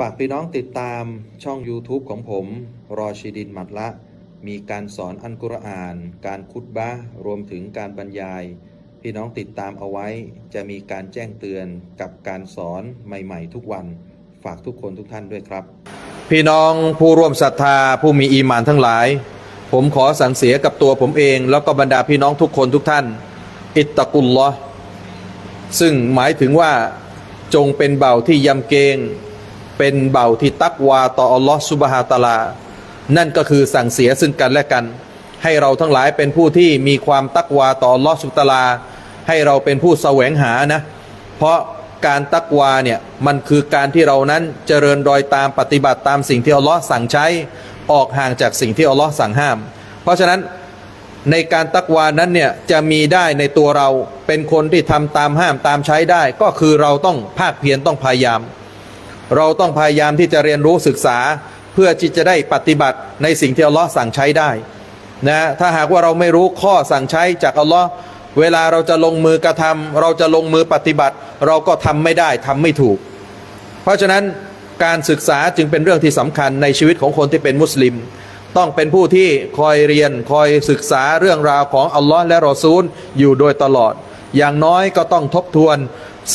ฝากพี่น้องติดตามช่อง YouTube ของผม รอชิดินหมัดละ มีการสอนอันกุรอาน การคุตบะรวมถึงการบรรยาย พี่น้องติดตามเอาไว้ จะมีการแจ้งเตือนกับการสอนใหม่ ๆ ทุกวัน ฝากทุกคนทุกท่านด้วยครับ พี่น้องผู้ร่วมศรัทธาผู้มีอีมานทั้งหลาย ผมขอสั่งเสียกับตัวผมเอง แล้วก็บรรดาพี่น้องทุกคนทุกท่าน อิตตะกุลลอซึ่งหมายถึงว่าจงเป็นเบาที่ยำเกรง เป็นเบาที่ตักวาต่ออัลลอฮ์ซุบฮาตะอาลา นั่นก็คือสั่งเสียซึ่งกันและกัน ให้เราทั้งหลายเป็นผู้ที่มีความตักวาต่ออัลลอฮ์ซุบฮาตะอาลา ให้เราเป็นผู้แสวงหานะ เพราะการตักวาเนี่ยมันคือการที่เรานั้นเจริญรอยตามปฏิบัติตามสิ่งที่อัลลอฮ์สั่งใช้ออกห่างจากสิ่งที่อัลลอฮ์สั่งห้าม เพราะฉะนั้นในการตักวานั้นเนี่ยจะมีได้ในตัวเราเป็นคนที่ทำตามห้ามตามใช้ได้ ก็คือเราต้องภาคเพียรต้องพยายาม เราต้องพยายามที่จะเรียนรู้ศึกษาเพื่อที่จะได้ปฏิบัติในสิ่งที่อัลลอฮ์สั่งใช้ได้นะถ้าหากว่าเราไม่รู้ข้อสั่งใช้จากอัลลอฮ์เวลาเราจะลงมือกระทำเราจะลงมือปฏิบัติ เราก็ทำไม่ได้ทำไม่ถูก เพราะฉะนั้นการศึกษาจึงเป็นเรื่องที่สำคัญในชีวิตของคนที่เป็นมุสลิม ต้องเป็นผู้ที่คอยเรียนคอยศึกษาเรื่องราวของอัลลอฮ์และรอซูลอยู่โดยตลอด อย่างน้อยก็ต้องทบทวน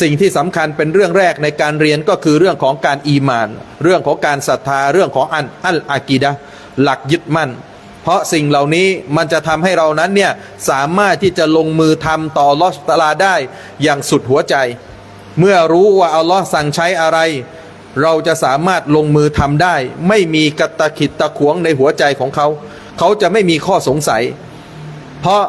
สิ่งที่สำคัญเป็นเรื่องแรกในการเรียนก็คือเรื่องของการอีมาน เรื่องของการศรัทธาเรื่องของอันอัลอากีดะหลักยึดมั่น เพราะสิ่งเหล่านี้มันจะทำให้เรานั้นเนี่ยสามารถที่จะลงมือทำต่อลอฮ์ตลาได้อย่างสุดหัวใจ เมื่อรู้ว่าอัลลอฮ์สั่งใช้อะไร เราจะสามารถลงมือทำได้ ไม่มีกตะขิดตะขวงในหัวใจของเขา เขาจะไม่มีข้อสงสัย เพราะ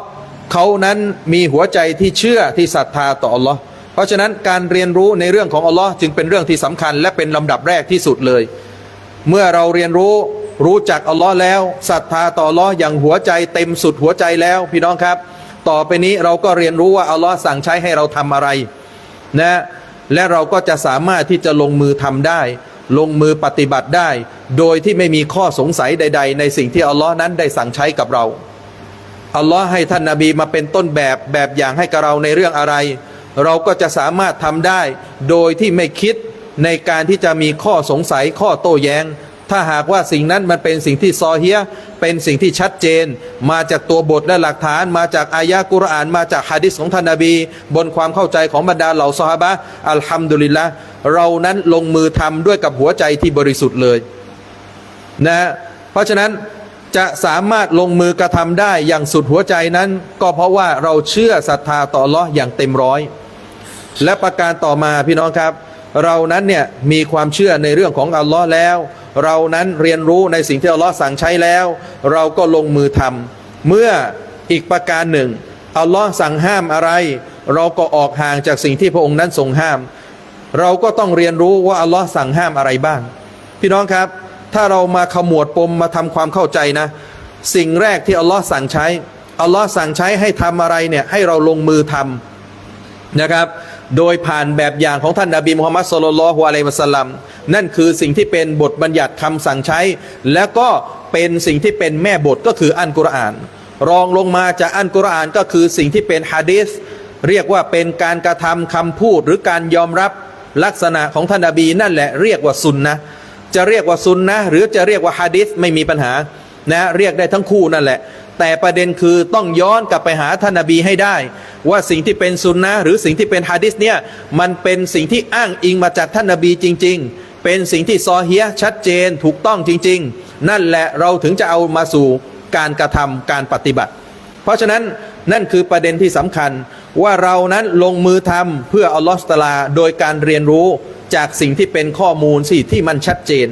เขานั้นมีหัวใจที่เชื่อที่ศรัทธาต่ออัลลอฮ์ เพราะฉะนั้นการเรียนรู้ในเรื่องของอัลลอฮ์จึงเป็นเรื่องที่สำคัญ และเป็นลำดับแรกที่สุดเลย เมื่อเราเรียนรู้รู้จักอัลลอฮ์แล้วศรัทธาต่ออัลลอฮ์อย่างหัวใจเต็มสุดหัวใจแล้ว พี่น้องครับ ต่อไปนี้เราก็เรียนรู้ว่าอัลลอฮ์สั่งใช้ให้เราทำอะไรนะและเราก็จะสามารถที่จะลงมือทำได้ ลงมือปฏิบัติได้ โดยที่ไม่มีข้อสงสัยใด ๆ ในสิ่งที่อัลลอฮ์นั้นได้สั่งใช้กับเราอัลลอฮ์ให้ท่านนาบีมาเป็นต้นแบบแบบอย่างให้กับเราในเรื่องอะไร เราก็จะสามารถทำได้ โดยที่ไม่คิดในการที่จะมีข้อสงสัยข้อโต้แย้ง ถ้าหากว่าสิ่งนั้นมันเป็นสิ่งที่ซอเฮียเป็นสิ่งที่ชัดเจน มาจากตัวบทและหลักฐาน มาจากอายะกุรอาน มาจากฮะดิษของท่านนาบี บนความเข้าใจของบรรดาเหล่าซอฮาบะอัลฮัมดุลิลละเรานั้นลงมือทำด้วยกับหัวใจที่บริสุทธิ์เลยนะเพราะฉะนั้นจะสามารถลงมือกระทำได้อย่างสุดหัวใจนั้น ก็เพราะว่าเราเชื่อศรัทธาต่อลเลาะอย่างเต็มร้อย และประการต่อมาพี่น้องครับ เรานั้นเนี่ยมีความเชื่อในเรื่องของอัลลอฮ์แล้ว เรานั้นเรียนรู้ในสิ่งที่อัลลอฮ์สั่งใช้แล้ว เราก็ลงมือทำเมื่ออีกประการหนึ่งอัลลอฮ์สั่งห้ามอะไร เราก็ออกห่างจากสิ่งที่พระองค์นั้นทรงห้าม เราก็ต้องเรียนรู้ว่าอัลลอฮ์สั่งห้ามอะไรบ้าง พี่น้องครับ ถ้าเรามาขมวดปมมาทำความเข้าใจนะ สิ่งแรกที่อัลลอฮ์สั่งใช้อัลลอฮ์สั่งใช้ให้ทำอะไรเนี่ยให้เราลงมือทำนะครับ โดยผ่านแบบอย่างของท่านนาบีมุฮัมมัดสุลลัลฮวอะลัยฮิสัลลัมนั่นคือสิ่งที่เป็นบทบัญญัติคำสั่งใช้ แล้วก็เป็นสิ่งที่เป็นแม่บทก็คืออันกุรอาน รองลงมาจากอันกุรอานก็คือสิ่งที่เป็นฮะดีษเรียกว่าเป็นการกระทำคำพูดหรือการยอมรับลักษณะของท่านนาบีนั่นแหละเรียกว่าซุนนะจะเรียกว่าซุนนะห์หรือจะเรียกว่าฮะดีษไม่มีปัญหา นะเรียกได้ทั้งคู่นั่นแหละ แต่ประเด็นคือต้องย้อนกลับไปหาท่านนบีให้ได้ ว่าสิ่งที่เป็นซุนนะหรือสิ่งที่เป็นฮะดิษเนี่ยมันเป็นสิ่งที่อ้างอิงมาจากท่านนบีจริง ๆ เป็นสิ่งที่ซอเฮียชัดเจนถูกต้องจริง ๆ นั่นแหละเราถึงจะเอามาสู่การกระทำการปฏิบัติ เพราะฉะนั้นนั่นคือประเด็นที่สำคัญว่าเรานั้นลงมือทำเพื่ออัลลอฮฺตาลาโดยการเรียนรู้จากสิ่งที่เป็นข้อมูลสิที่มันชัดเจน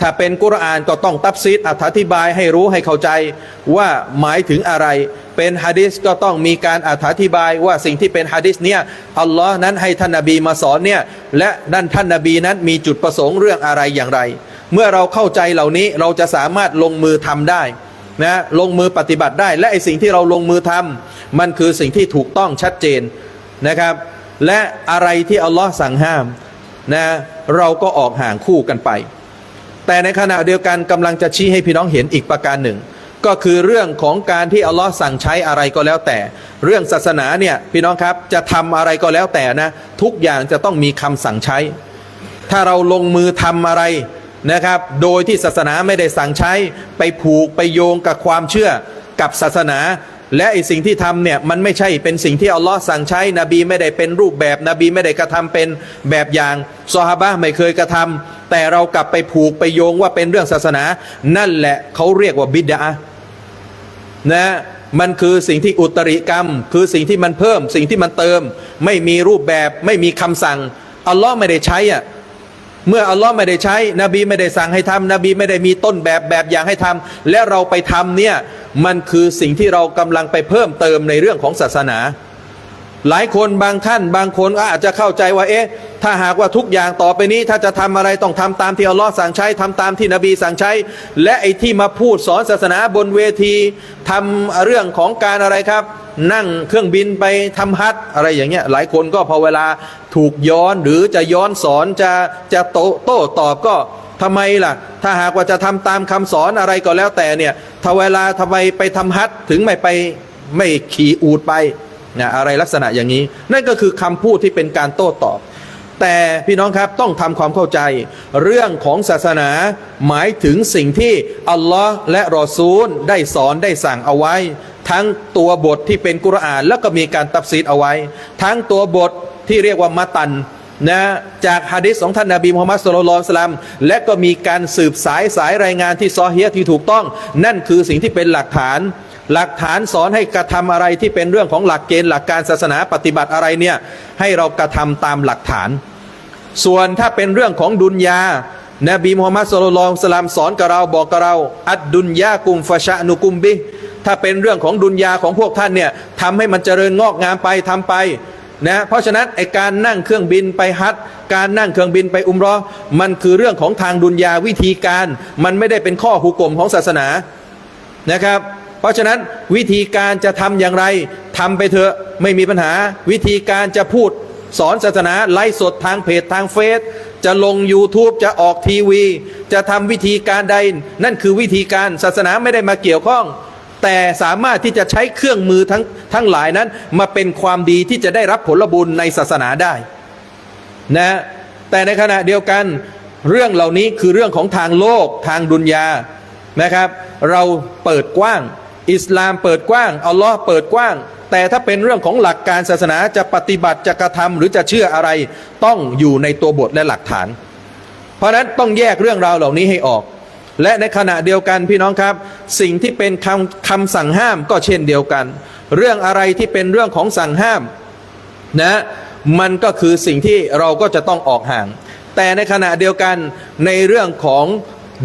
ถ้าเป็นกุรอานก็ต้องตับซีดอธิบายให้รู้ให้เข้าใจว่าหมายถึงอะไร เป็นฮะดิษก็ต้องมีการอธิบายว่าสิ่งที่เป็นฮะดิษเนี่ยอัลลอฮ์นั้นให้ท่านนบีมาสอนเนี่ยและนั่นท่านนบีนั้นมีจุดประสงค์เรื่องอะไรอย่างไร เมื่อเราเข้าใจเหล่านี้เราจะสามารถลงมือทำได้นะลงมือปฏิบัติได้ และไอสิ่งที่เราลงมือทำมันคือสิ่งที่ถูกต้องชัดเจนนะครับ และอะไรที่อัลลอฮ์สั่งห้ามนะเราก็ออกห่างคู่กันไป แต่ในขณะเดียวกันกำลังจะชี้ให้พี่น้องเห็นอีกประการหนึ่ง ก็คือเรื่องของการที่อัลลอฮ์สั่งใช้อะไรก็แล้วแต่ เรื่องศาสนาเนี่ยพี่น้องครับจะทำอะไรก็แล้วแต่นะ ทุกอย่างจะต้องมีคำสั่งใช้ ถ้าเราลงมือทำอะไรนะครับ โดยที่ศาสนาไม่ได้สั่งใช้ไปผูกไปโยงกับความเชื่อกับศาสนาและไอสิ่งที่ทำเนี่ยมันไม่ใช่เป็นสิ่งที่อัลลอฮ์สั่งใช้ นบีไม่ได้เป็นรูปแบบ นบีไม่ได้กระทำเป็นแบบอย่างซอฮาบะไม่เคยกระทำ แต่เรากลับไปผูกไปโยงว่าเป็นเรื่องศาสนา นั่นแหละเขาเรียกว่าบิดานะมันคือสิ่งที่อุตริกรรม คือสิ่งที่มันเพิ่ม สิ่งที่มันเติม ไม่มีรูปแบบไม่มีคำสั่งอัลลอฮ์ไม่ได้ใช้อะเมื่ออัลลอฮ์ไม่ได้ใช้ นบีไม่ได้สั่งให้ทำนบีไม่ได้มีต้นแบบแบบอย่างให้ทำและเราไปทำเนี่ยมันคือสิ่งที่เรากำลังไปเพิ่มเติมในเรื่องของศาสนา หลายคนบางท่านบางคนก็อาจจะเข้าใจว่าเอ๊ะถ้าหากว่าทุกอย่างต่อไปนี้ ถ้าจะทำอะไรต้องทำตามที่อัลลอฮ์สั่งใช้ทำตามที่นบีสั่งใช้ และไอ้ที่มาพูดสอนศาสนาบนเวทีทำเรื่องของการอะไรครับ นั่งเครื่องบินไปทำฮัทอะไรอย่างเงี้ยหลายคนก็พอเวลาถูกย้อนหรือจะย้อนสอนจะจะโตโต้ตอบก็ทำไมล่ะ ถ้าหากว่าจะทำตามคำสอนอะไรก็แล้วแต่เนี่ยถ้าเวลาทำไมไปทำฮัทถึงไม่ไปไม่ขี่อูดไป นะอะไรลักษณะอย่างนี้ นั่นก็คือคำพูดที่เป็นการโต้ตอบ แต่พี่น้องครับต้องทำความเข้าใจ เรื่องของศาสนาหมายถึงสิ่งที่อัลลอฮ์และรอซูลได้สอนได้สั่งเอาไว้ ทั้งตัวบทที่เป็นกุรอาน แล้วก็มีการตับซีดเอาไว้ ทั้งตัวบทที่เรียกว่ามาตันนะจากฮะดิษของท่านนาบีมุฮัมมัดสุลลัลลอฮุสลามและก็มีการสืบสายสายรายงานที่ซอเฮียที่ถูกต้อง นั่นคือสิ่งที่เป็นหลักฐาน หลักฐานสอนให้กระทำอะไรที่เป็นเรื่องของหลักเกณฑ์หลักการศาสนาปฏิบัติอะไรเนี่ยให้เรากระทำตามหลักฐาน ส่วนถ้าเป็นเรื่องของดุนยานบีมุฮัมมัดสุลลัลสลามสอนกับเราบอกกับเรา อัดดุนยากุมฟะชะนุกุมบิ ถ้าเป็นเรื่องของดุนยาของพวกท่านเนี่ยทำให้มันเจริญงอกงามไปทำไปนะเพราะฉะนั้นไอการนั่งเครื่องบินไปฮัจญ์การนั่งเครื่องบินไปอุมรอมันคือเรื่องของทางดุนยาวิธีการ มันไม่ได้เป็นข้อหุกกลมของศาสนานะครับ เพราะฉะนั้นวิธีการจะทำอย่างไรทำไปเถอะไม่มีปัญหา วิธีการจะพูดสอนศาสนาไลฟ์สดทางเพจทางเฟซจะลง YouTube จะออกทีวี จะทำวิธีการใด นั่นคือวิธีการศาสนาไม่ได้มาเกี่ยวข้อง แต่สามารถที่จะใช้เครื่องมือทั้งทั้งหลายนั้น มาเป็นความดีที่จะได้รับผลบุญในศาสนาได้นะแต่ในขณะเดียวกันเรื่องเหล่านี้คือเรื่องของทางโลกทางดุนยานะครับ เราเปิดกว้าง อิสลามเปิดกว้างอัลลอฮ์เปิดกว้าง แต่ถ้าเป็นเรื่องของหลักการศาสนาจะปฏิบัติจะกระทำหรือจะเชื่ออะไร ต้องอยู่ในตัวบทและหลักฐาน เพราะฉะนั้นต้องแยกเรื่องราวเหล่านี้ให้ออก และในขณะเดียวกันพี่น้องครับ สิ่งที่เป็นคำคำสั่งห้ามก็เช่นเดียวกัน เรื่องอะไรที่เป็นเรื่องของสั่งห้ามนะมันก็คือสิ่งที่เราก็จะต้องออกห่าง แต่ในขณะเดียวกันในเรื่องของ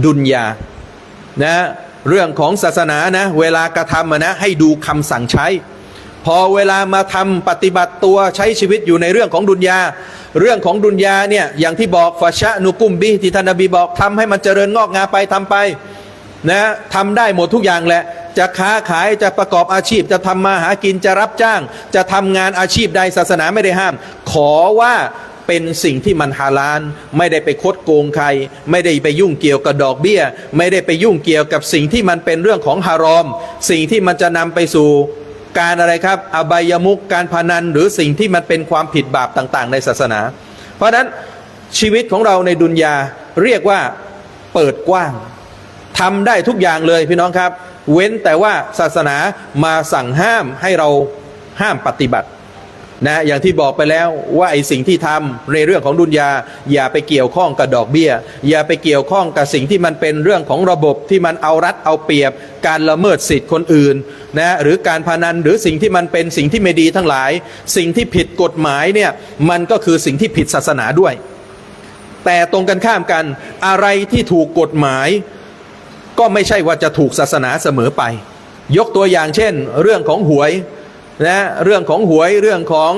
ดุนยานะ เรื่องของศาสนานะ เวลากระทำนะให้ดูคำสั่งใช้ พอเวลามาทำปฏิบัติตัวใช้ชีวิตอยู่ในเรื่องของดุนยา เรื่องของดุนยาเนี่ยอย่างที่บอกฟาชะนุกุมบีที่ท่านนบีบอกทำให้มันเจริญงอกงามไปทำไปนะทำได้หมดทุกอย่างแหละ จะค้าขายจะประกอบอาชีพ จะทำมาหากินจะรับจ้าง จะทำงานอาชีพใดศาสนาไม่ได้ห้าม ขอว่า เป็นสิ่งที่มันฮาลาลไม่ได้ไปคดโกงใคร ไม่ได้ไปยุ่งเกี่ยวกับดอกเบี้ย ไม่ได้ไปยุ่งเกี่ยวกับสิ่งที่มันเป็นเรื่องของฮารอม สิ่งที่มันจะนำไปสู่การอะไรครับ อบายมุกการพนันหรือสิ่งที่มันเป็นความผิดบาปต่าง ๆ ในศาสนา เพราะฉะนั้นชีวิตของเราในดุนยาเรียกว่าเปิดกว้างทำได้ทุกอย่างเลยพี่น้องครับ เว้นแต่ว่าศาสนามาสั่งห้ามให้เราห้ามปฏิบัติ นะอย่างที่บอกไปแล้วว่าไอ้สิ่งที่ทำในเรื่องของดุนยา อย่าไปเกี่ยวข้องกับดอกเบี้ย อย่าไปเกี่ยวข้องกับสิ่งที่มันเป็นเรื่องของระบบที่มันเอารัดเอาเปรียบ การละเมิดสิทธิ์คนอื่นนะหรือการพนันหรือสิ่งที่มันเป็นสิ่งที่ไม่ดีทั้งหลาย สิ่งที่ผิดกฎหมายเนี่ยมันก็คือสิ่งที่ผิดศาสนาด้วย แต่ตรงกันข้ามกันอะไรที่ถูกกฎหมาย ก็ไม่ใช่ว่าจะถูกศาสนาเสมอไป ยกตัวอย่างเช่น เรื่องของหวย นะเรื่องของหวยเรื่องของ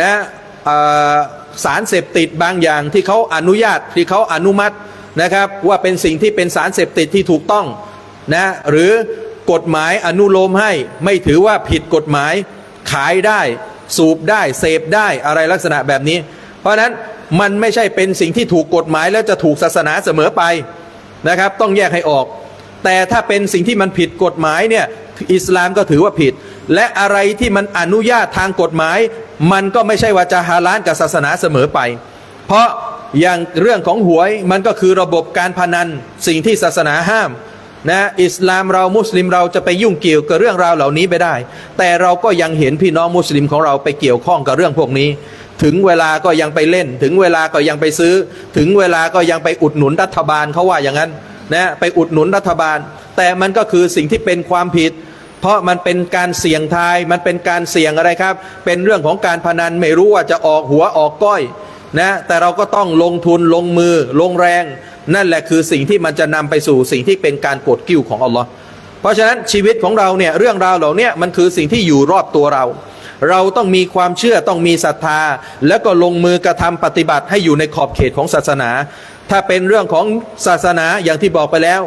นะเอ่อสารเสพติดบางอย่างที่เขาอนุญาตที่เขาอนุมัตินะครับ ว่าเป็นสิ่งที่เป็นสารเสพติดที่ถูกต้องนะหรือกฎหมายอนุโลมให้ไม่ถือว่าผิดกฎหมายขายได้สูบได้เสพได้อะไรลักษณะแบบนี้ เพราะนั้นมันไม่ใช่เป็นสิ่งที่ถูกกฎหมายแล้วจะถูกศาสนาเสมอไปนะครับ ต้องแยกให้ออก แต่ถ้าเป็นสิ่งที่มันผิดกฎหมายเนี่ยอิสลามก็ถือว่าผิด และอะไรที่มันอนุญาตทางกฎหมาย มันก็ไม่ใช่ว่าจะฮาลาลกับศาสนาเสมอไป เพราะอย่างเรื่องของหวยมันก็คือระบบการพนันสิ่งที่ศาสนาห้ามนะอิสลามเรามุสลิมเราจะไปยุ่งเกี่ยวกับเรื่องราวเหล่านี้ไม่ได้ แต่เราก็ยังเห็นพี่น้องมุสลิมของเราไปเกี่ยวข้องกับเรื่องพวกนี้ ถึงเวลาก็ยังไปเล่น ถึงเวลาก็ยังไปซื้อ ถึงเวลาก็ยังไปอุดหนุนรัฐบาลเขาว่าอย่างนั้นนะไปอุดหนุนรัฐบาล แต่มันก็คือสิ่งที่เป็นความผิด เพราะมันเป็นการเสี่ยงทาย มันเป็นการเสี่ยงอะไรครับ เป็นเรื่องของการพนันไม่รู้ว่าจะออกหัวออกก้อยนะ แต่เราก็ต้องลงทุนลงมือลงแรง นั่นแหละคือสิ่งที่มันจะนำไปสู่สิ่งที่เป็นการกดกิ้วของอัลลอฮ์เพราะฉะนั้นชีวิตของเราเนี่ยเรื่องราวเหล่านี้มันคือสิ่งที่อยู่รอบตัวเรา เราต้องมีความเชื่อต้องมีศรัทธา แล้วก็ลงมือกระทำปฏิบัติให้อยู่ในขอบเขตของศาสนา ถ้าเป็นเรื่องของศาสนาอย่างที่บอกไปแล้ว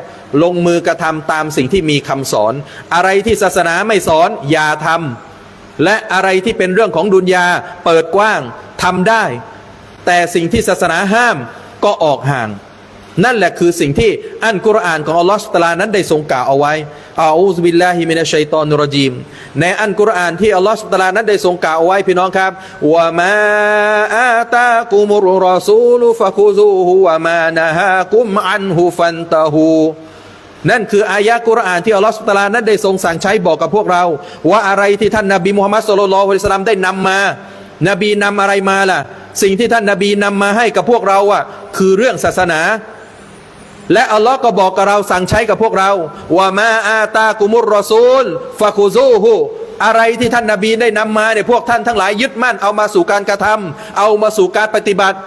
ลงมือกระทำตามสิ่งที่มีคำสอน อะไรที่ศาสนาไม่สอนอย่าทำและอะไรที่เป็นเรื่องของดุนยาเปิดกว้างทำได้ แต่สิ่งที่ศาสนาห้ามก็ออกห่าง นั่นแหละคือสิ่งที่อันกุรอานของอัลลอฮฺสตลานั้นได้ทรงกล่าวเอาไว้อาอูซบิลลาฮิมินัชัยตอนุรจีมในอันกุรอานที่อัลลอฮฺสตลานั้นได้ทรงกล่าวเอาไว้พี่น้องครับวะมาอาตากุมุรรอซูลุฟะคุซูฮุวะมานะฮากุมอันฮุฟันตะฮู นั่นคืออายะกุรอานที่อัลลอฮฺสุตลานั้นได้ทรงสั่งใช้บอกกับพวกเรา ว่าอะไรที่ท่านนบีมุฮัมมัดสุลลัลฮุลิสลลัมได้นำมา นบีนำอะไรมาล่ะ สิ่งที่ท่านนบีนำมาให้กับพวกเราอะคือเรื่องศาสนา และอัลลอฮ์ก็บอกกับเราสั่งใช้กับพวกเราว่ามาอาตากุมุรรอซูลฟะคูซูฮูอะไรที่ท่านนบีได้นำมาเนี่ยพวกท่านทั้งหลายยึดมั่นเอามาสู่การกระทำเอามาสู่การปฏิบัติ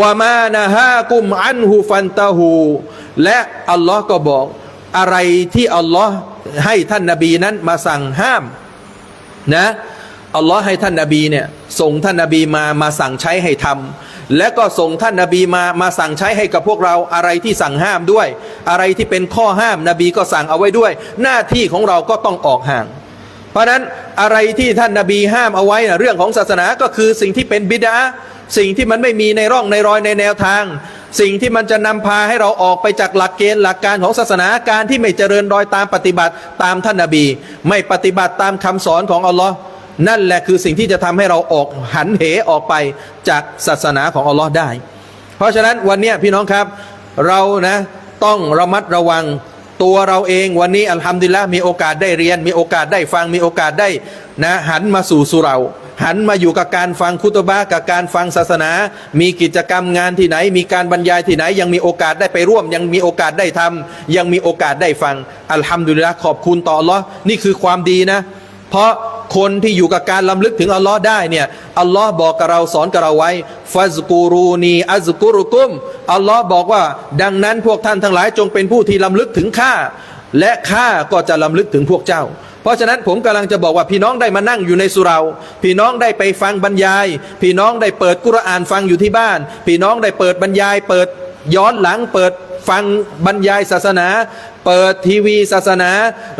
วามานะฮากุมอันฮูฟันตาหูและอัลลอฮ์ก็บอก อะไรที่อัลลอฮ์ให้ท่านนาบีนั้นมาสั่งห้ามนะอัลลอฮ์ให้ท่านนาบีเนี่ยส่งท่านนาบีมามาสั่งใช้ให้ทำและก็ส่งท่านนาบีมามาสั่งใช้ให้กับพวกเราอะไรที่สั่งห้ามด้วย อะไรที่เป็นข้อห้ามนบีก็สั่งเอาไว้ด้วย หน้าที่ของเราก็ต้องออกห่าง เพราะฉะนั้นอะไรที่ท่านนาบีห้ามเอาไว้นะเรื่องของศาสนาก็คือสิ่งที่เป็นบิดา สิ่งที่มันไม่มีในร่องในรอยในแนวทาง สิ่งที่มันจะนำพาให้เราออกไปจากหลักเกณฑ์หลักการของศาสนาการที่ไม่เจริญรอยตามปฏิบัติตามท่านนาบี ไม่ปฏิบัติตามคำสอนของอัลลอฮ์นั่นแหละคือสิ่งที่จะทำให้เราออกหันเหออกไปจากศาสนาของอัลลอฮ์ได้ เพราะฉะนั้นวันนี้พี่น้องครับเรานะต้องระมัดระวังตัวเราเองวันนี้อัลฮัมดุลิลละมีโอกาสได้เรียน มีโอกาสได้ฟังมีโอกาสได้นะหันมาสู่สุเรา หันมาอยู่กับการฟังคุตบะกับการฟังศาสนา มีกิจกรรมงานที่ไหน มีการบรรยายที่ไหน ยังมีโอกาสได้ไปร่วม ยังมีโอกาสได้ทำยังมีโอกาสได้ฟังอัลฮัมดุลิลละขอบคุณต่ออัลลอฮ์นี่คือความดีนะ เพราะคนที่อยู่กับการลำลึกถึงอัลลอฮ์ได้เนี่ยอัลลอฮ์บอกกับเราสอนกับเราไว้ฟัซกูรูนีอัซกุรุกุมอัลลอฮ์บอกว่า ดังนั้นพวกท่านทั้งหลายจงเป็นผู้ที่ลำลึกถึงข้าและข้าก็จะลำลึกถึงพวกเจ้า เพราะฉะนั้นผมกำลังจะบอกว่าพี่น้องได้มานั่งอยู่ในสุเราพี่น้องได้ไปฟังบรรยาย พี่น้องได้เปิดกุรอานฟังอยู่ที่บ้าน พี่น้องได้เปิดบรรยาย เปิดย้อนหลังเปิดฟังบรรยายศาสนา เปิดทีวีศาสนา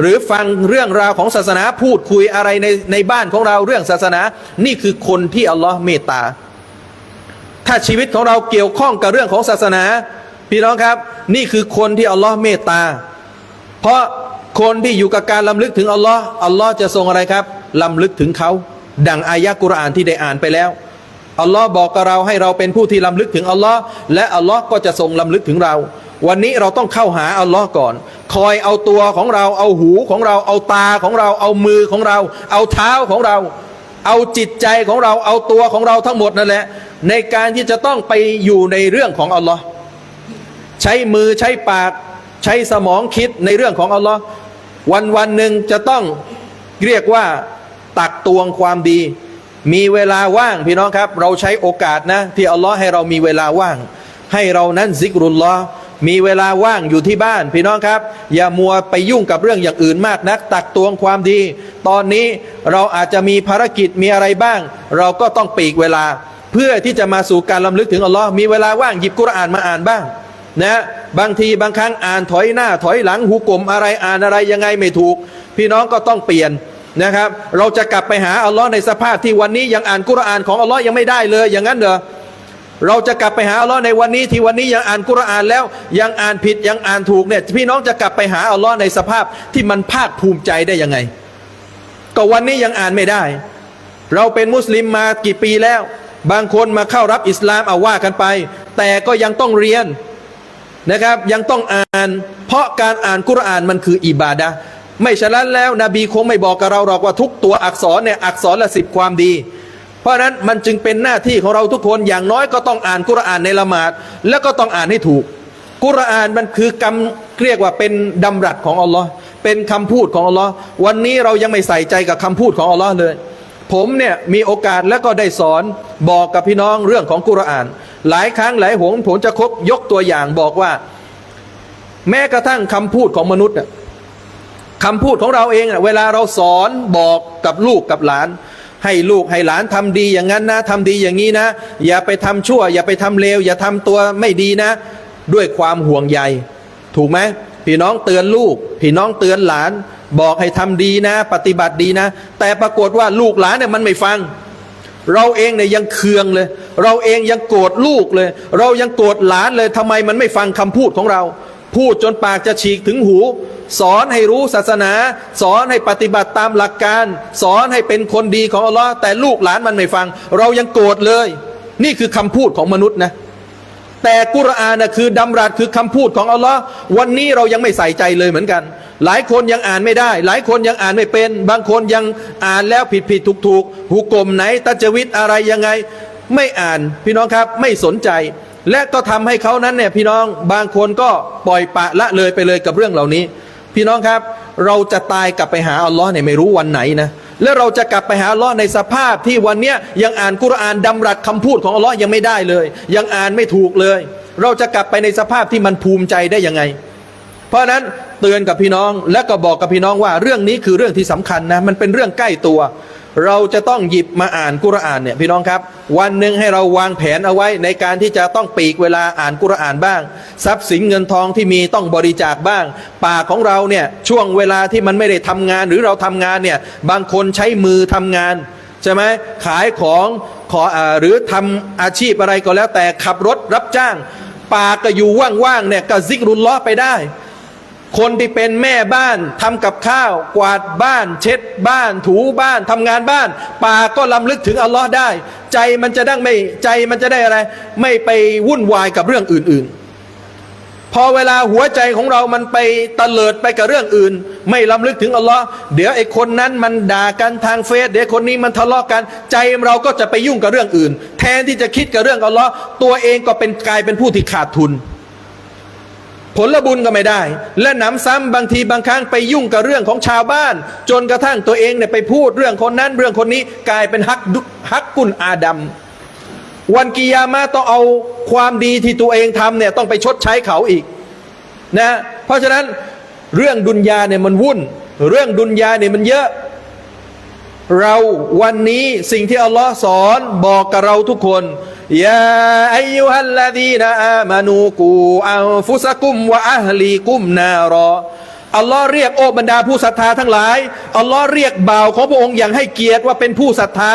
หรือฟังเรื่องราวของศาสนาพูดคุยอะไรในในบ้านของเราเรื่องศาสนา นี่คือคนที่อัลลอฮ์เมตตา ถ้าชีวิตของเราเกี่ยวข้องกับเรื่องของศาสนา พี่น้องครับ นี่คือคนที่อัลลอฮ์เมตตา เพราะ คนที่อยู่กับการลำลึกถึงอัลลอฮ์อัลลอฮ์จะทรงอะไรครับลำลึกถึงเขา ดังอายะกุรอานที่ได้อ่านไปแล้วอัลลอฮ์บอกกับเราให้เราเป็นผู้ที่ลำลึกถึงอัลลอฮ์และอัลลอฮ์ก็จะทรงลำลึกถึงเรา วันนี้เราต้องเข้าหาอัลลอฮ์ก่อน คอยเอาตัวของเรา เอาหูของเรา เอาตาของเรา เอามือของเรา เอาเท้าของเรา เอาจิตใจของเรา เอาตัวของเราทั้งหมดนั่นแหละ ในการที่จะต้องไปอยู่ในเรื่องของอัลลอฮ์ใช้มือใช้ปาก ใช้สมองคิดในเรื่องของอัลลอฮ์ วันวันหนึ่งจะต้องเรียกว่าตักตวงความดี มีเวลาว่างพี่น้องครับ เราใช้โอกาสนะที่อัลลอฮ์ให้เรามีเวลาว่าง ให้เรานั้นซิกรุลลอฮ์มีเวลาว่างอยู่ที่บ้าน พี่น้องครับ อย่ามัวไปยุ่งกับเรื่องอย่างอื่นมากนัก ตักตวงความดี ตอนนี้เราอาจจะมีภารกิจมีอะไรบ้าง เราก็ต้องปีกเวลา เพื่อที่จะมาสู่การลำลึกถึงอัลลอฮ์มีเวลาว่างหยิบกุรอานมาอ่านบ้างนะ บางทีบางครั้งอ่านถอยหน้าถอยหลังหูกลมอะไรอ่านอะไรยังไงไม่ถูก พี่น้องก็ต้องเปลี่ยนนะครับ เราจะกลับไปหาอัลลอฮ์ในสภาพที่วันนี้ยังอ่านกุรอานของอัลลอฮ์ยังไม่ได้เลยอย่างนั้นเหรอเราจะกลับไปหาอัลลอฮ์ในวันนี้ที่วันนี้ยังอ่านกุรอานแล้วยังอ่านผิดยังอ่านถูกเนี่ยพี่น้องจะกลับไปหาอัลลอฮ์ในสภาพที่มันภาคภูมิใจได้ยังไง ก็วันนี้ยังอ่านไม่ได้ เราเป็นมุสลิมมากี่ปีแล้ว บางคนมาเข้ารับอิสลามเอาว่ากันไป แต่ก็ยังต้องเรียน นะครับยังต้องอ่าน เพราะการอ่านกุรอานมันคืออิบาดะไม่ฉะนั้นแล้วนบีคงไม่บอกกับเราหรอกว่าทุกตัวอักษรเนี่ยอักษรละสิบความดี เพราะฉะนั้นมันจึงเป็นหน้าที่ของเราทุกคนอย่างน้อยก็ต้องอ่านกุรอานในละหมาดแล้วก็ต้องอ่านให้ถูก กุรอานมันคือกำเรียกว่าเป็นดำรัสของอัลลอฮ์เป็นคำพูดของอัลลอฮ์วันนี้เรายังไม่ใส่ใจกับคำพูดของอัลลอฮ์เลย ผมเนี่ยมีโอกาสแล้วก็ได้สอนบอกกับพี่น้องเรื่องของกุรอาน หลายครั้งหลายหนผมจะคบยกตัวอย่างบอกว่า แม้กระทั่งคำพูดของมนุษย์คำพูดของเราเองเวลาเราสอนบอกกับลูกกับหลาน ให้ลูกให้หลานทำดีอย่างนั้นนะทำดีอย่างนี้นะ อย่าไปทำชั่ว อย่าไปทำเลว อย่าทำตัวไม่ดีนะ ด้วยความห่วงใย ถูกไหมพี่น้องเตือนลูก พี่น้องเตือนหลาน บอกให้ทำดีนะ ปฏิบัติดีนะ แต่ปรากฏว่าลูกหลานเนี่ยมันไม่ฟัง เราเองเนี่ยยังเคืองเลย เราเองยังโกรธลูกเลย เรายังโกรธหลานเลยทำไมมันไม่ฟังคำพูดของเรา พูดจนปากจะฉีกถึงหู สอนให้รู้ศาสนา สอนให้ปฏิบัติตามหลักการ สอนให้เป็นคนดีของอัลลอฮ์แต่ลูกหลานมันไม่ฟัง เรายังโกรธเลย นี่คือคำพูดของมนุษย์นะแต่กุรอานนะคือดำรัสคือคำพูดของอัลลอฮ์วันนี้เรายังไม่ใส่ใจเลยเหมือนกัน หลายคนยังอ่านไม่ได้ หลายคนยังอ่านไม่เป็น บางคนยังอ่านแล้วผิดผิดถูกถูกหุกกลมไหนตัจวิตอะไรยังไง ไม่อ่านพี่น้องครับไม่สนใจ และก็ทำให้เขานั้นเนี่ยพี่น้องบางคนก็ปล่อยปะละเลยไปเลยกับเรื่องเหล่านี้ พี่น้องครับเราจะตายกลับไปหาอัลลอฮ์เนี่ยไม่รู้วันไหนนะและเราจะกลับไปหาอัลลอฮ์ในสภาพที่วันเนี้ยยังอ่านกุรอานดำรัสคำพูดของอัลลอฮ์ยังไม่ได้เลย ยังอ่านไม่ถูกเลย เราจะกลับไปในสภาพที่มันภูมิใจได้ยังไง เพราะนั้นเตือนกับพี่น้องและก็บอกกับพี่น้องว่า เรื่องนี้คือเรื่องที่สำคัญนะมันเป็นเรื่องใกล้ตัว เราจะต้องหยิบมาอ่านกุรอานเนี่ยพี่น้องครับ วันหนึ่งให้เราวางแผนเอาไว้ในการที่จะต้องปีกเวลาอ่านกุรอานบ้าง ทรัพย์สินเงินทองที่มีต้องบริจาคบ้าง ปากของเราเนี่ยช่วงเวลาที่มันไม่ได้ทำงาน หรือเราทำงานเนี่ยบางคนใช้มือทำงานใช่ไหมขายของขออหรือทำอาชีพอะไรก็แล้วแต่ขับรถรับจ้าง ปากก็อยู่ว่างๆเนี่ยก็ซิกรุลล้อไปได้ คนที่เป็นแม่บ้านทำกับข้าว กวาดบ้าน เช็ดบ้าน ถูบ้านทำงานบ้านปากก็ลำลึกถึงอัลลอฮ์ได้ ใจมันจะได้ไม่ใจมันจะได้อะไร ไม่ไปวุ่นวายกับเรื่องอื่น ๆ พอเวลาหัวใจของเรามันไปตะเลิดไปกับเรื่องอื่น ไม่ลำลึกถึงอัลลอฮ์เดี๋ยวไอ้คนนั้นมันด่ากันทางเฟซเดี๋ยวคนนี้มันทะเลาะกัน ใจเราก็จะไปยุ่งกับเรื่องอื่น แทนที่จะคิดกับเรื่องอัลลอฮ์ตัวเองก็เป็นกลายเป็นผู้ที่ขาดทุน ผลบุญก็ไม่ได้ และหนำซ้ำบางทีบางครั้งไปยุ่งกับเรื่องของชาวบ้าน จนกระทั่งตัวเองเนี่ยไปพูดเรื่องคนนั้นเรื่องคนนี้กลายเป็นฮักฮักกุลอาดัมวันกิยามะห์ต้องเอาความดีที่ตัวเองทำเนี่ยต้องไปชดใช้เขาอีกนะเพราะฉะนั้นเรื่องดุนยาเนี่ยมันวุ่น เรื่องดุนยาเนี่ยมันเยอะ เราวันนี้สิ่งที่อัลลอฮ์สอนบอกกับเราทุกคน ยาอายุฮัลลาดีนอามานูกูอัลฟุสกุมวะอัลลีกุมนารออัลลอฮ์เรียกโอ้บรรดาผู้ศรัทธาทั้งหลาย อัลลอฮ์เรียกบ่าวของพระองค์อย่างให้เกียรติว่าเป็นผู้ศรัทธา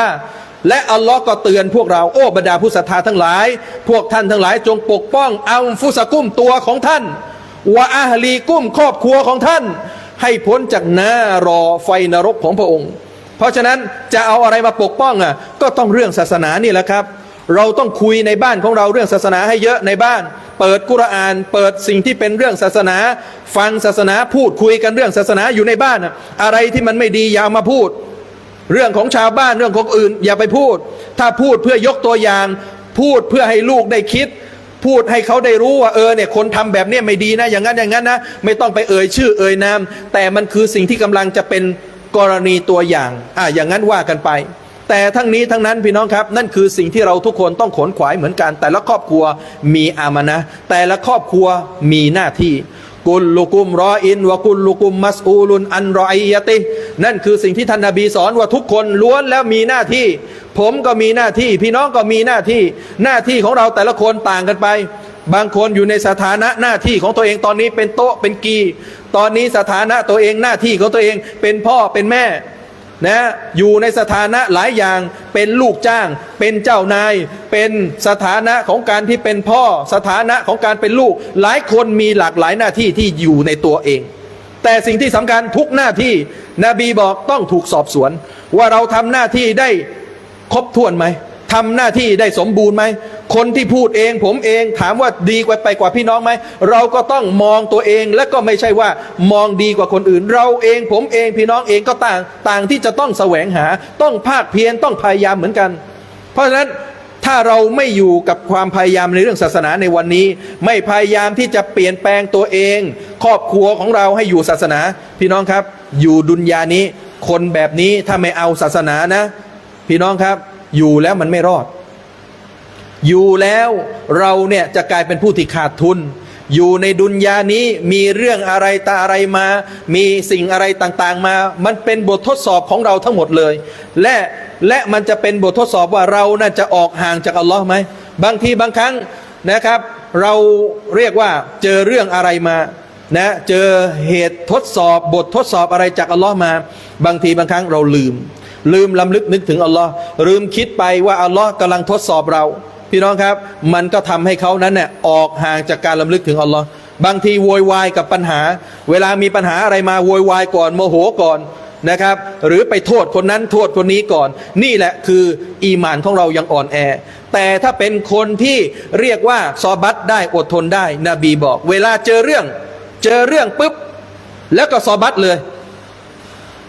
และอัลลอฮ์ก็เตือนพวกเราโอ้บรรดาผู้ศรัทธาทั้งหลาย พวกท่านทั้งหลายจงปกป้องอัลฟุสกุ้มตัวของท่านวะอัลลีกุ้มครอบครัวของท่าน ให้พ้นจากนารอไฟนรกของพระองค์ เพราะฉะนั้นจะเอาอะไรมาปกป้องอะก็ต้องเรื่องศาสนานี่แหละครับ เราต้องคุยในบ้านของเราเรื่องศาสนาให้เยอะในบ้าน เปิดกุรอาน เปิดสิ่งที่เป็นเรื่องศาสนา ฟังศาสนาพูดคุยกันเรื่องศาสนาอยู่ในบ้านอะอะไรที่มันไม่ดีอย่ามาพูด เรื่องของชาวบ้านเรื่องของอื่น อย่าไปพูด ถ้าพูดเพื่อยกตัวอย่าง พูดเพื่อให้ลูกได้คิด พูดให้เขาได้รู้ว่าเออเนี่ยคนทำแบบนี้ไม่ดีนะ อย่างนั้นอย่างนั้นนะไม่ต้องไปเอ่ยชื่อเอ่ยนามแต่มันคือสิ่งที่กำลังจะเป็นกรณีตัวอย่างอะอย่างนั้นว่ากันไป แต่ทั้งนี้ทั้งนั้นพี่น้องครับ นั่นคือสิ่งที่เราทุกคนต้องขนขวายเหมือนกัน แต่ละครอบครัวมีอามานะ แต่ละครอบครัวมีหน้าที่กุลลุกุมรออินวะกุลลุกุมมัสอูลุนอันรออียะตินั่นคือสิ่งที่ท่านนาบีสอนว่าทุกคนล้วนแล้วมีหน้าที่ ผมก็มีหน้าที่ พี่น้องก็มีหน้าที่ หน้าที่ของเราแต่ละคนต่างกันไป บางคนอยู่ในสถานะหน้าที่ของตัวเองตอนนี้เป็นโต๊ะเป็นกี ตอนนี้สถานะตัวเองหน้าที่ของตัวเองเป็นพ่อเป็นแม่ นะอยู่ในสถานะหลายอย่างเป็นลูกจ้าง เป็นเจ้านาย เป็นสถานะของการที่เป็นพ่อ สถานะของการเป็นลูก หลายคนมีหลากหลายหน้าที่ที่อยู่ในตัวเอง แต่สิ่งที่สำคัญทุกหน้าที่นบีบอกต้องถูกสอบสวน ว่าเราทำหน้าที่ได้ครบถ้วนไหม ทำหน้าที่ได้สมบูรณ์ไหม คนที่พูดเองผมเองถามว่าดีกว่าไปกว่าพี่น้องไหม เราก็ต้องมองตัวเองและก็ไม่ใช่ว่ามองดีกว่าคนอื่น เราเองผมเองพี่น้องเองก็ต่างต่างที่จะต้องแสวงหา ต้องภาคเพียรต้องพยายามเหมือนกัน เพราะฉะนั้นถ้าเราไม่อยู่กับความพยายามในเรื่องศาสนาในวันนี้ ไม่พยายามที่จะเปลี่ยนแปลงตัวเอง ครอบครัวของเราให้อยู่ศาสนา พี่น้องครับ อยู่ดุนยานี้ คนแบบนี้ถ้าไม่เอาศาสนานะ พี่น้องครับ อยู่แล้วมันไม่รอด อยู่แล้วเราเนี่ยจะกลายเป็นผู้ที่ขาดทุน อยู่ในดุนยานี้มีเรื่องอะไรตาอะไรมา มีสิ่งอะไรต่างๆมา มันเป็นบททดสอบของเราทั้งหมดเลย และและมันจะเป็นบททดสอบว่าเราน่าจะออกห่างจากอัลลอฮ์ไหมบางทีบางครั้งนะครับ เราเรียกว่าเจอเรื่องอะไรมานะเจอเหตุทดสอบบททดสอบอะไรจากอัลลอฮ์มา บางทีบางครั้งเราลืม ลืมลำลึกนึกถึงอัลลอฮ์ลืมคิดไปว่าอัลลอฮ์กำลังทดสอบเรา พี่น้องครับ มันก็ทำให้เขานั้นเนี่ยออกห่างจากการลำลึกถึงอัลลอฮ์บางทีโวยวายกับปัญหา เวลามีปัญหาอะไรมาโวยวายก่อนโมโหก่อนนะครับ หรือไปโทษคนนั้นโทษคนนี้ก่อน นี่แหละคืออีหมานของเรายังอ่อนแอ แต่ถ้าเป็นคนที่เรียกว่าซอบัตได้อดทนได้ นบีบอก เวลาเจอเรื่อง เจอเรื่องปุ๊บ แล้วก็ซอบัตเลย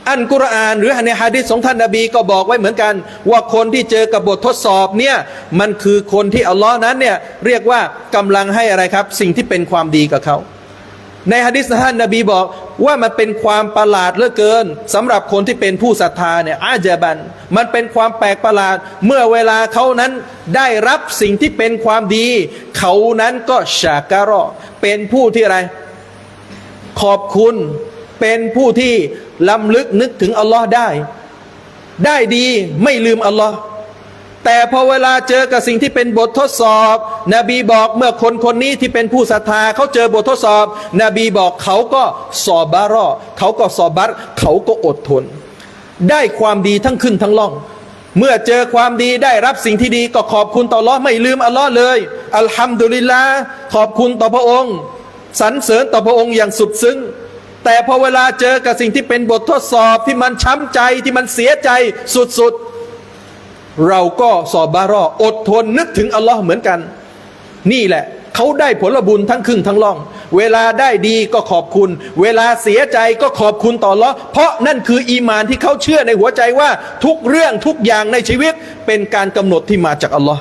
อันกุรอานหรือในฮะดิษของท่านนบีก็บอกไว้เหมือนกัน ว่าคนที่เจอกับบททดสอบเนี่ยมันคือคนที่อัลลอฮ์นั้นเนี่ยเรียกว่ากำลังให้อะไรครับ สิ่งที่เป็นความดีกับเขาในฮะดิษท่านนบีบอกว่ามันเป็นความประหลาดเหลือเกินสำหรับคนที่เป็นผู้ศรัทธาเนี่ยอาจบัน มันเป็นความแปลกประหลาด เมื่อเวลาเขานั้นได้รับสิ่งที่เป็นความดี เขานั้นก็ชาการอเป็นผู้ที่อะไร ขอบคุณเป็นผู้ที่ ล้ำลึกนึกถึงอัลลอฮ์ได้ ได้ดีไม่ลืมอัลลอฮ์แต่พอเวลาเจอกับสิ่งที่เป็นบททดสอบ นบีบอกเมื่อคนคนนี้ที่เป็นผู้ศรัทธาเขาเจอบททดสอบ นบีบอกเขาก็สอบบารอเขาก็สอบบัตเขาก็อดทน ได้ความดีทั้งขึ้นทั้งล่อง เมื่อเจอความดีได้รับสิ่งที่ดีก็ขอบคุณต่ออัลลอฮ์ไม่ลืมอัลลอฮ์เลย อัลฮัมดุลิลลาห์ขอบคุณต่อพระองค์สรรเสริญต่อพระองค์อย่างสุดซึ้ง แต่พอเวลาเจอกับสิ่งที่เป็นบททดสอบที่มันช้ำใจที่มันเสียใจสุดๆ เราก็สอบบารออดทนนึกถึงอัลลอฮ์เหมือนกัน นี่แหละ เขาได้ผลบุญทั้งครึ่งทั้งล่อง เวลาได้ดีก็ขอบคุณ เวลาเสียใจก็ขอบคุณต่ออัลลอฮ์เพราะนั่นคืออีมานที่เขาเชื่อในหัวใจว่าทุกเรื่องทุกอย่างในชีวิต เป็นการกำหนดที่มาจากอัลลอฮ์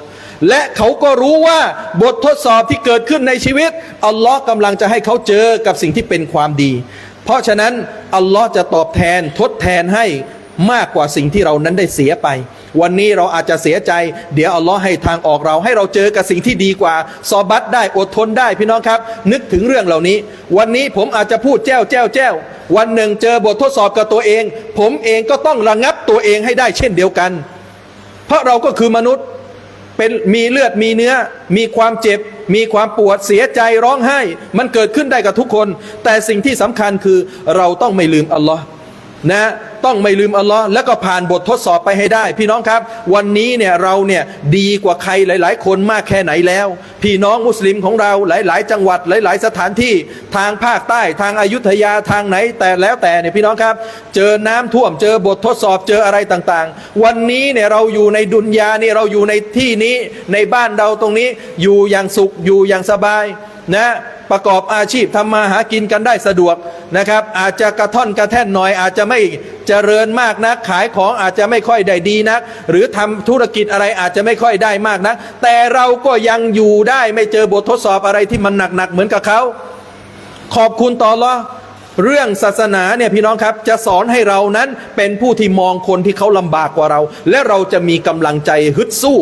และเขาก็รู้ว่าบททดสอบที่เกิดขึ้นในชีวิตอัลลอฮ์กำลังจะให้เขาเจอกับสิ่งที่เป็นความดี เพราะฉะนั้นอัลลอฮ์จะตอบแทนทดแทนให้มากกว่าสิ่งที่เรานั้นได้เสียไป วันนี้เราอาจจะเสียใจ เดี๋ยวอัลลอฮ์ให้ทางออกเรา ให้เราเจอกับสิ่งที่ดีกว่า ซอบัตได้อดทนได้พี่น้องครับ นึกถึงเรื่องเหล่านี้ วันนี้ผมอาจจะพูดแจ้วแจ้วแจ้ววันหนึ่งเจอบททดสอบกับตัวเอง ผมเองก็ต้องระงับตัวเองให้ได้เช่นเดียวกัน เพราะเราก็คือมนุษย์เป็นมีเลือดมีเนื้อมีความเจ็บ มีความปวดเสียใจร้องไห้ มันเกิดขึ้นได้กับทุกคน แต่สิ่งที่สำคัญคือเราต้องไม่ลืมอัลลอฮ์นะ ต้องไม่ลืมอัลลอฮ์แล้วก็ผ่านบททดสอบไปให้ได้ พี่น้องครับ วันนี้เนี่ยเราเนี่ยดีกว่าใครหลาย ๆ คนมากแค่ไหนแล้ว พี่น้องมุสลิมของเราหลาย ๆ จังหวัดหลาย ๆ สถานที่ทางภาคใต้ทางอายุทยาทางไหนแต่แล้วแต่เนี่ยพี่น้องครับ เจอน้ำท่วมเจอบททดสอบเจออะไรต่าง ๆ วันนี้เนี่ยเราอยู่ในดุนยาเนี่ยเราอยู่ในที่นี้ในบ้านเราตรงนี้อยู่อย่างสุขอยู่อย่างสบาย นะประกอบอาชีพทำมาหากินกันได้สะดวกนะครับ อาจจะกระท่อนกระแท่นหน่อย อาจจะไม่เจริญมากนัก ขายของอาจจะไม่ค่อยได้ดีนัก หรือทำธุรกิจอะไรอาจจะไม่ค่อยได้มากนัก แต่เราก็ยังอยู่ได้ไม่เจอบททดสอบอะไรที่มันหนักๆเหมือนกับเขา ขอบคุณต่อละเรื่องศาสนาเนี่ยพี่น้องครับจะสอนให้เรานั้นเป็นผู้ที่มองคนที่เขาลำบากกว่าเรา และเราจะมีกำลังใจฮึดสู้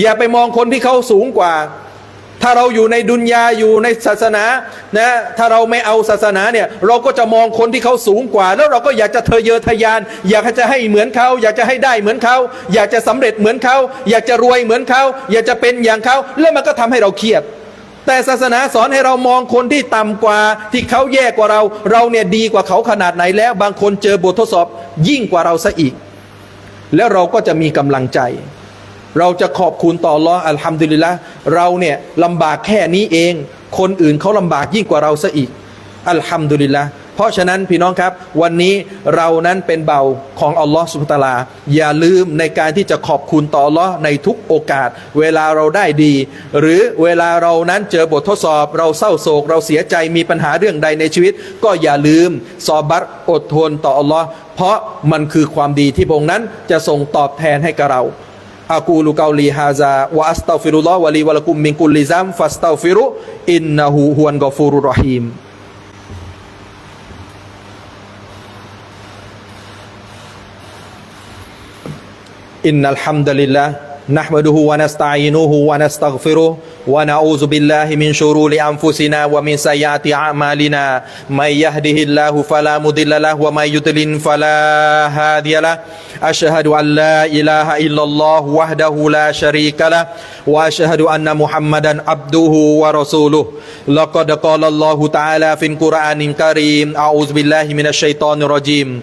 อย่าไปมองคนที่เขาสูงกว่า ถ้าเราอยู่ในดุนยาอยู่ในศาสนานะถ้าเราไม่เอาศาสนาเนี่ยเราก็จะมองคนที่เขาสูงกว่า แล้วเราก็อยากจะเทะเยอทะยาน อยากจะให้เหมือนเขาอยากจะให้ได้เหมือนเขาอยากจะสำเร็จเหมือนเขาอยากจะรวยเหมือนเขาอยากจะเป็นอย่างเขาแล้วมันก็ทำให้เราเครียดแต่ศาสนาสอนให้เรามองคนที่ต่ำกว่า ที่เขาแย่กว่าเรา เราเนี่ยดีกว่าเขาขนาดไหนแล้ว บางคนเจอบททดสอบยิ่งกว่าเราซะอีก แล้วเราก็จะมีกำลังใจ เราจะขอบคุณต่ออัลลอฮ์อัลฮัมดุลิลละเราเนี่ยลำบากแค่นี้เอง คนอื่นเขาลำบากยิ่งกว่าเราซะอีกอัลฮัมดุลิลละเพราะฉะนั้นพี่น้องครับ วันนี้เรานั้นเป็นเบาของอัลลอฮ์สุบตะอาลา อย่าลืมในการที่จะขอบคุณต่ออัลลอฮ์ในทุกโอกาส เวลาเราได้ดี หรือเวลาเรานั้นเจอบททดสอบ เราเศร้าโศก เราเสียใจมีปัญหาเรื่องใดในชีวิต ก็อย่าลืมซอบัตอดทนต่ออัลลอฮ์เพราะมันคือความดีที่พระองค์นั้นจะส่งตอบแทนให้กับเรา أقول قولي هذا وأستغفر الله ولي ولكم من كل ذنب فاستغفروا إنه هو الغفور الرحيم. إن الحمد لله نحمده ونستعينه ونستغفره wa na'udzu billahi min shururi anfusina wa min sayyiati a'malina. May yahdihillahu fala mudilla lahu wa may yudlil fala hadiya lah. ashhadu an la ilaha illallah wahdahu la sharika lah. wa ashhadu anna muhammadan abduhu wa rasuluh. Laqad qala Allahu ta'ala fil qur'anil karim. A'udzu billahi minasy syaithanir rajim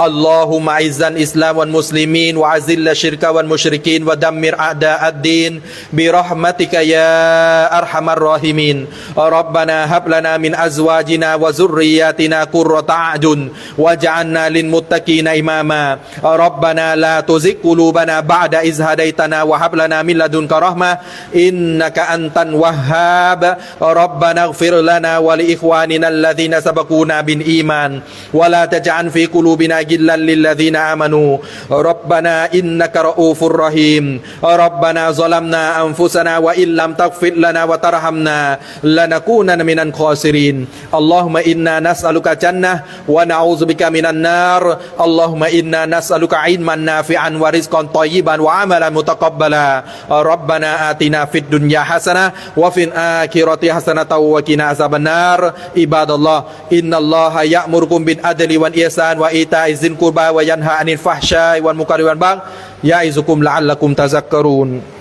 اللهم أعز الإسلام والمسلمين وأذل الشرك والمشركين ودمر أعداء الدين برحمتك يا أرحم الراحمين ربنا هب لنا من أزواجنا وذرياتنا قرة أعين واجعلنا للمتقين إماما ربنا لا تزغ قلوبنا بعد إذ هديتنا وهب لنا من لدنك رحمة إنك أنت الوهاب ربنا اغفر لنا ولإخواننا الذين سبقونا بالإيمان ولا تجعل في قلوبنا غلا للذين آمنوا. ربنا إنك رؤوف رحيم. ربنا ظلمنا أنفسنا وإن لم تغفر لنا وترحمنا لنكونن من الخاسرين. اللهم إنا نسألك جنة ونعوذ بك من النار. اللهم إنا نسألك علما نافعا ورزقا طيبا وعملا متقبلا. ربنا آتنا في الدنيا حسنة وفي الآخرة حسنة وقنا عذاب النار. عباد الله إن الله يأمركم بالعدل والإحسان وإيتاء zin kurba wa yanha anil fahsyai wal mukari wal bang ya'izukum la'allakum tazakkarun.